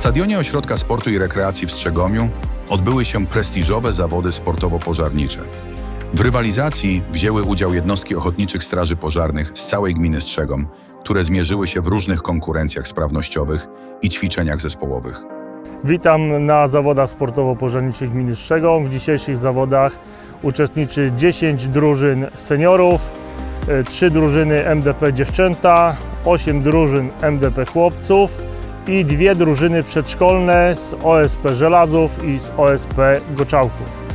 stadionie Ośrodka Sportu i Rekreacji w Strzegomiu odbyły się prestiżowe zawody sportowo-pożarnicze. W rywalizacji wzięły udział jednostki ochotniczych straży pożarnych z całej gminy Strzegom, które zmierzyły się w różnych konkurencjach sprawnościowych i ćwiczeniach zespołowych. Witam na zawodach sportowo-pożarniczych gminy Strzegom. W dzisiejszych zawodach uczestniczy 10 drużyn seniorów, 3 drużyny MDP dziewczęta, 8 drużyn MDP chłopców i dwie drużyny przedszkolne z OSP Żelazów i z OSP Goczałków.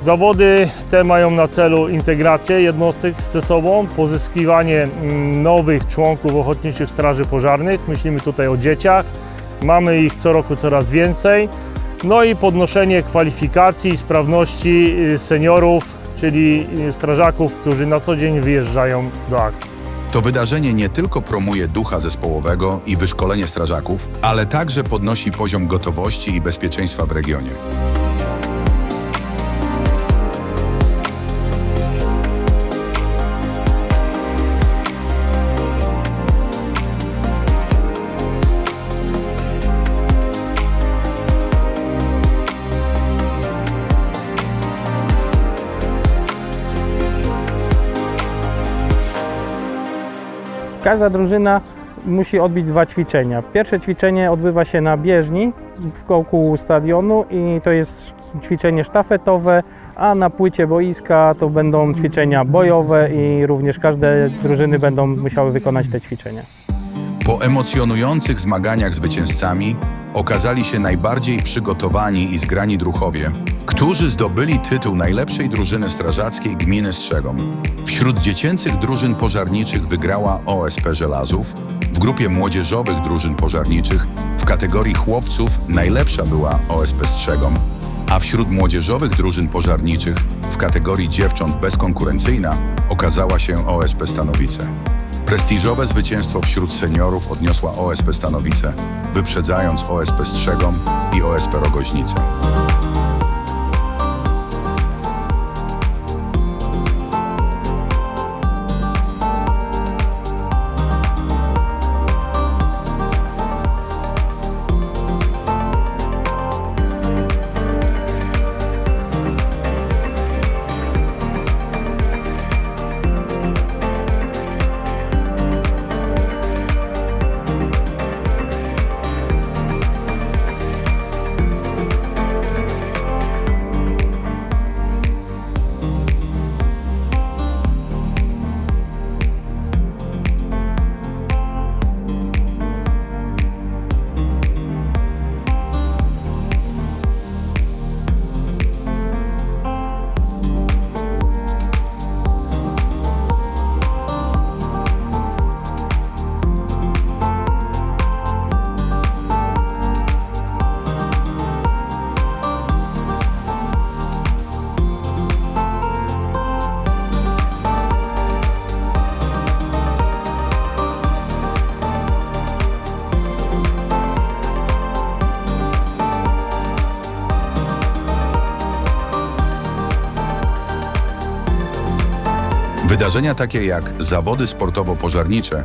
Zawody te mają na celu integrację jednostek ze sobą, pozyskiwanie mm, nowych członków ochotniczych straży pożarnych. Myślimy tutaj o dzieciach. Mamy ich co roku coraz więcej. No i podnoszenie kwalifikacji i sprawności y, seniorów, czyli y, strażaków, którzy na co dzień wyjeżdżają do akcji. To wydarzenie nie tylko promuje ducha zespołowego i wyszkolenie strażaków, ale także podnosi poziom gotowości i bezpieczeństwa w regionie. Każda drużyna musi odbić dwa ćwiczenia. Pierwsze ćwiczenie odbywa się na bieżni w kołku stadionu i to jest ćwiczenie sztafetowe, a na płycie boiska to będą ćwiczenia bojowe i również każde drużyny będą musiały wykonać te ćwiczenia. Po emocjonujących zmaganiach zwycięzcami okazali się najbardziej przygotowani i zgrani druchowie, którzy zdobyli tytuł najlepszej drużyny strażackiej gminy Strzegom. Wśród dziecięcych drużyn pożarniczych wygrała OSP Żelazów, w grupie młodzieżowych drużyn pożarniczych w kategorii chłopców najlepsza była OSP Strzegom, a wśród młodzieżowych drużyn pożarniczych w kategorii dziewcząt bezkonkurencyjna okazała się OSP Stanowice. Prestiżowe zwycięstwo wśród seniorów odniosła OSP Stanowice, wyprzedzając OSP Strzegom i OSP Rogoźnicę. Wydarzenia takie jak zawody sportowo-pożarnicze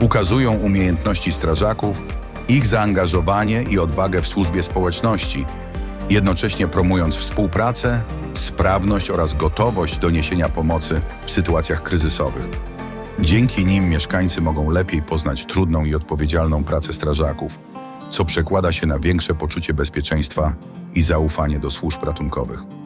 ukazują umiejętności strażaków, ich zaangażowanie i odwagę w służbie społeczności, jednocześnie promując współpracę, sprawność oraz gotowość do niesienia pomocy w sytuacjach kryzysowych. Dzięki nim mieszkańcy mogą lepiej poznać trudną i odpowiedzialną pracę strażaków, co przekłada się na większe poczucie bezpieczeństwa i zaufanie do służb ratunkowych.